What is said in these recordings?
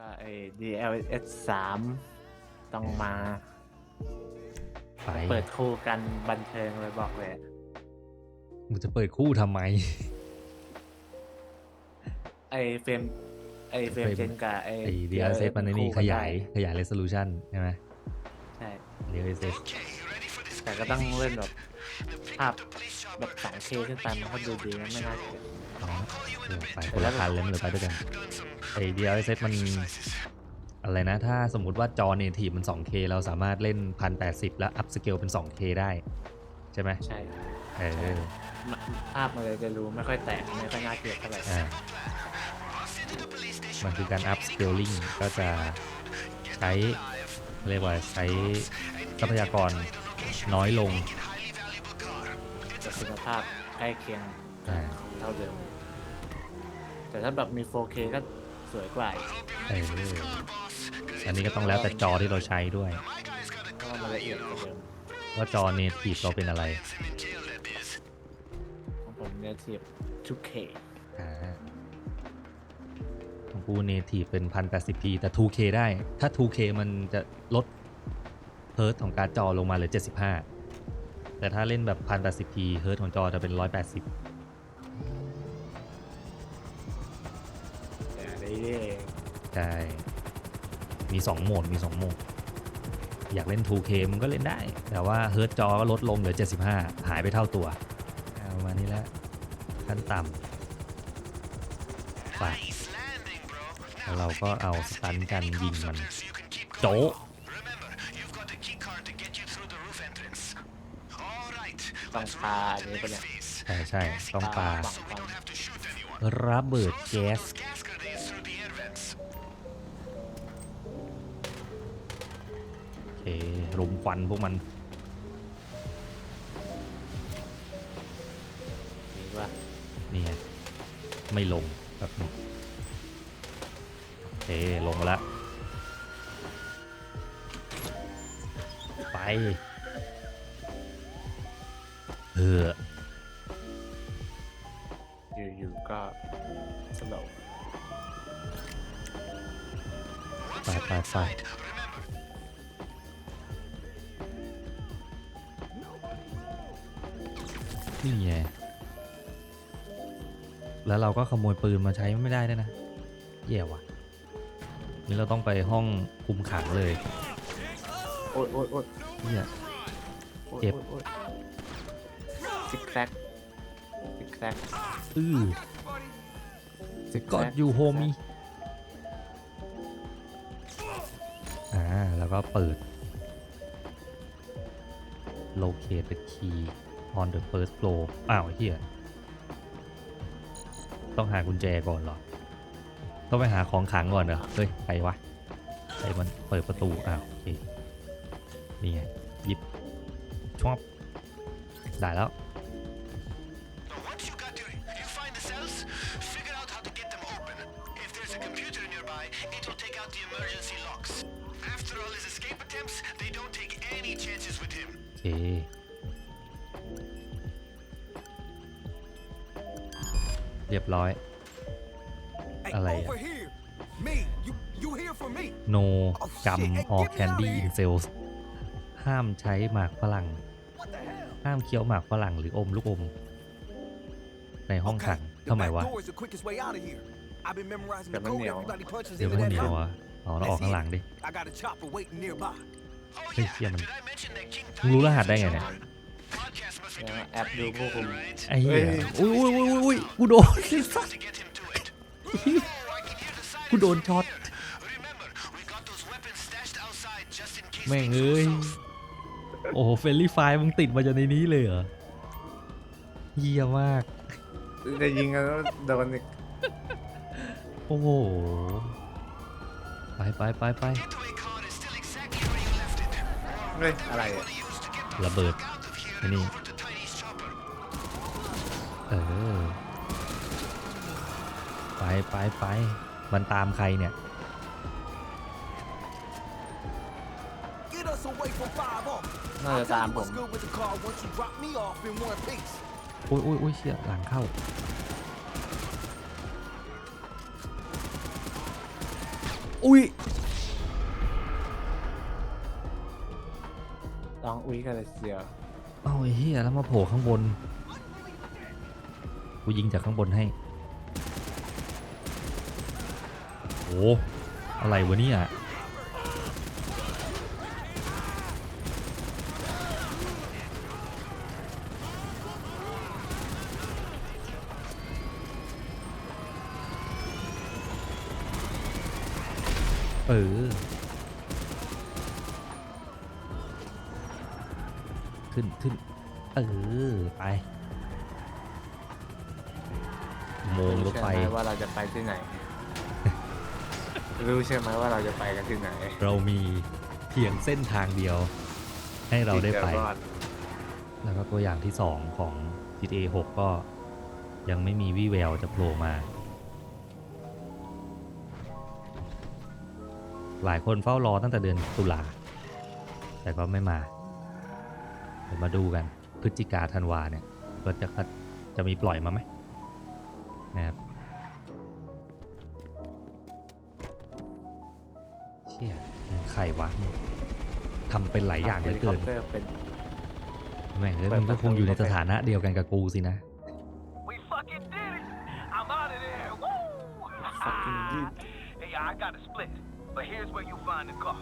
ก็ไอ้ DLS สามต้องมาไปเปิดคู่กันบันเทิงเลยบอกเลยมึงจะเปิดคู่ทำไม ไอ้เฟรมไอ้เฟรมเฟรมเจนกับไอ้ไอ้ DLSS มันในนี่คู่ขกัยายได้ขยาย resolution ใช่ไหมใช่ DLSS แต่ก็ต้องเล่นแบบ ภาพแบบ 2K ขึ้นไปมันก็ดูดีนะไม่น่าเกลียดอ๋อเออไปคนละคันเลยมันเลยไปด้วยกันไอ้ DLSS มันอะไรนะ ถ้าสมมุติว่าจอ native มัน 2K เราสามารถเล่น 1080 แล้ว up scale เป็น 2K ได้ ใช่ไหมใช่เออมันภาพมันเลยจะรู้ไม่ค่อยแตกไม่ค่อยน่าเกลียดเท่าไหร่อ่ามันคือการ up scaling ก็จะใช้เรียกว่าใช้ทรัพยากรน้อยลงแต่ คุณภาพใกล้เคียงอ่าเท่าเดิม แต่ถ้าแบบมี 4K ก็สวยกว่าอีกเอออันนี้ก็ต้องแล้วแต่จอที่เราใช้ด้วย เพราะว่ามันละเอียดกว่าเดิมว่าจอ native เราเป็นอะไรของผมเนี่ยเทียบ 2K อ่าของกู native เป็น 1080p แต่ 2K ได้ ถ้า 2K มันจะลดเฮิร์ตของการ์ดจอลงมาเหลือ 75 แต่ถ้าเล่นแบบ 1080p เฮิร์ตของจอจะเป็น180แต่ได้เองใช่มี2โหมดมี2โหมด อยากเล่น 2K มันก็เล่นได้ แต่ว่าเฮิร์ตจอก็ลดลงเหลือ 75 หายไปเท่าตัวเอาประมาณนี้แล้วขั้นต่ำไปแล้วเราก็เอาสตันกันยิงมัน โจ๊ะ ต้องปาอันนี้ปะเนี่ยใช่ใช่ต้องปาบังฟันระเบิดแก๊สโอเคลมควันพวกมันมีว่านี่ไงไม่ลงแบบนี้โอเคลงมาแล้วไป เอออยู่ๆก็สโลว์ไปไปไปนี่ไง แล้วเราก็ขโมยปืนมาใช้ไม่ได้ด้วยนะ แย่ว่ะ นี่เราต้องไปห้องคุมขังเลย โอ๊ยโอ๊ยโอ๊ยเนี่ยโอ๊ยเจ็บ โอ๊ยซิก แซกซิกแซกอื้อซิกกอดอยู่โฮมี่อ่า แล้วก็เปิด locate the key on the first floor อ้าวไอ้เฮียต้องหากุญแจก่อนเหรอ ต้องไปหาของขังก่อนเหรอ เฮ้ยใครวะใครมันเปิดประตู อ้าวโอเค นี่ไง หยิบชอบได้แล้ว nearby, it will take out the emergency locks. After all his escape attempts, they don't take any chances with him. โอเคเรียบร้อย Hey, Alay. over here. Me. You you here for me? no Oh, gum shit. Hey, or get me out of candy in here. cells ห้ามใช้หมากฝรั่ง What the hell? ห้ามเคี้ยวหมากฝรั่งหรืออมลูกอม ในห้องขัง the ทำไม back วะ door is the quickest way out of here. I've been memorizing the Cái code bánh nhậu. everybody punches เดี๋ยว into มัน that เหนียว door. อะอ๋อเราออกข้างหลังดิ I got a chopper waiting nearby. Oh Hey, yeah, yeah, man. did I mention that King มึงรู้รหัสได้ไงเนี่ย Podcast must be เนี่ย doing แอปดูผู้คุม right? ไอ้เหี้ยเฮ้ยอุ้ยอุ้ยอุ้ยอุ้ยอุ้ยกูโดน To get him to it. Oh, I can hear the siren กูโดนช็อต Remember, we got those weapons stashed outside just in case แม่ง things เอ้ย go south. โอ้โหเฟรนลี่ไฟมึงติดมาจากในนี้เลยเหรอเยี่ยมากจะยิงแล้วโดนอีก โอ้โห ไปไปไปไป Getaway car is still exactly where you left it. เฮ้ยอะไรอะ Wanna use to get ระเบิด out of here ไอ้ and นี่ over to Tiny's chopper. เออ ไปไปไปมันตามใครเนี่ย Get us away from five off. น่าจะ I'll ตาม tell you ผ what's ม good with the car once you drop me off in one piece. อุ้ยอุ้ยอุ้ยเชี่ยหลังเข้า อุ้ยลองอุ้ยกันเลยเสียเอาไอ้เหี้ยแล้วมาโผล่ข้างบน กูยิงจากข้างบนให้โอ้อะไรวะเนี่ย เออ ขึ้นขึ้นเออ ไปอุโมงค์รถไฟ รู้ใช่หมว่าเราจะไปที่ไหน รู้ใช่ไหมว่าเราจะไปกันที่ไหนเรามีเพียงเส้นทางเดียว ให้เราได้ไป ที่จะรอดแล้วก็ตัวอย่างที่ 2 ของ GTA 6 ก็ยังไม่มีวี่แววจะโผล่มา หลายคนเฝ้ารอตั้งแต่เดือนตุลาแต่ก็ไม่มาเดี๋ยวมาดูกัน พฤศจิกาธันวาเนี่ยก็จะจะมีปล่อยมาไหมนะครับเชี่ยใครวะทำเป็นหลายอย่างเหลือเกินฮลิคอปตอร์เป็นแม่งเอ้ยเปิดมึงก็ประตูคงอยู่ในเข้าไปสถานะเดียวกันกับกูสินะ We fucking did it! I'm out of there! Woo! Fucking did. hey, I got a split, but here's where you find the car.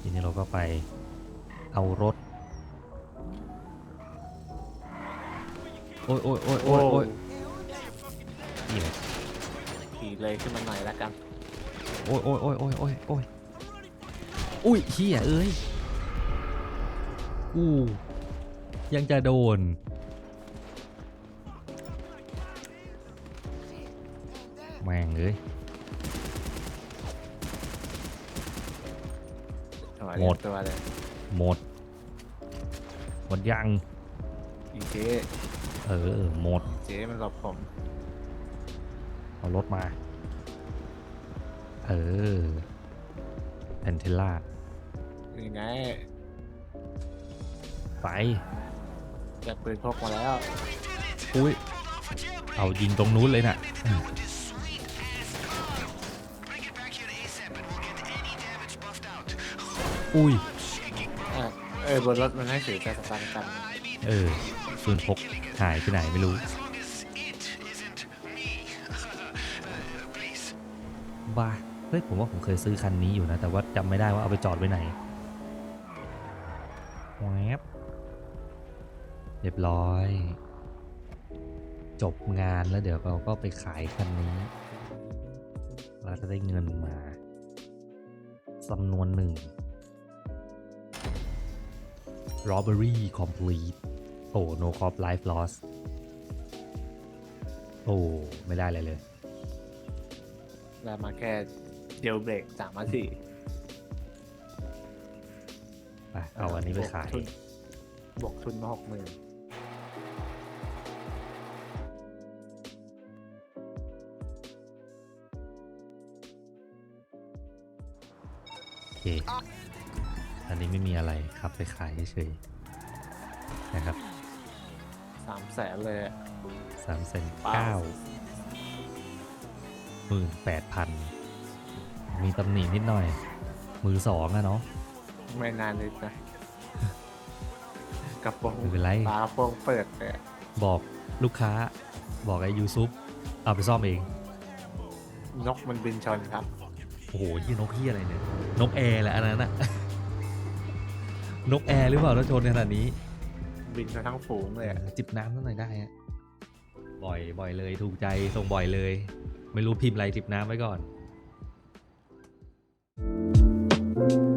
ทีนี้เราก็ไปเอารถ โอ้ยโอ้ยโอ้ยโอ้ยโอ้ยนี่เลยขี่เลยขึ้นมาหน่อยแล้วกัน โอ้ยโอ้ยโอ้ยโอ้ยโอ้ยโอ้ยอุ้ยเฮียเอ้ยอู้ยังจะโดน แม่งเอ้ย หมด ตัวเลยหมด หมดยังอีเจเออ หมด เจมันหลบผมเอารถมา เออแพนเทล่ายังไงไปแกปืนพกมาแล้ว อุ้ย เอายิงตรงนู้นเลยน่ะ อุ้ย Shaking, bro. เออเออบนรถมันให้ถือแต่สตันกัน I mean, เออส่วนพกหายไปไหนไม่รู้ as long as it isn't me. Please. บ้า เฮ้ย ผมว่าผมเคยซื้อคันนี้อยู่นะ แต่ว่าจำไม่ได้ว่าเอาไปจอดไว้ไหนแวบเรียบร้อย จบงานแล้วเดี๋ยวเราก็ไปขายคันนี้เราจะได้เงินมาจำนวนหนึ่ง robbery complete โอ้ no cop life loss โอ้ ไม่ได้เลยเลยแล้วมาแค่เดียวเบรกสามนาทีไป เอาอันนี้ไปขาย บวกทุนบวกทุนมาหกหมื่นโอเค อันนี้ไม่มีอะไรครับไปขายเฉยๆนะครับสามแสนเลยอะสามแสนว้าเก้าวหมื่นแปดพันมีตำหนินิดหน่อย มือสองอะเนาะ ไม่นานนิดนะกระโปรงไม่เป็นไร ฝากระโปรงเปิดเลยอะบอกลูกค้าบอกไอ้ยูซุปเอาไปซ่อมเอง นกมันบินชนครับ โอ้โหยี่นกเฮียอะไรเนี่ย นกแอร์แหละอันนั้นอะ นกแอร์หรือเปล่าแล้วชนขนาดนี้บินมาทั้งฝูงเลยจิบน้ำสักหน่อยได้บ่อยบ่อยเลยถูกใจส่งบ่อยเลย ไม่รู้พิมพ์อะไรจิบน้ำไว้ก่อน thank you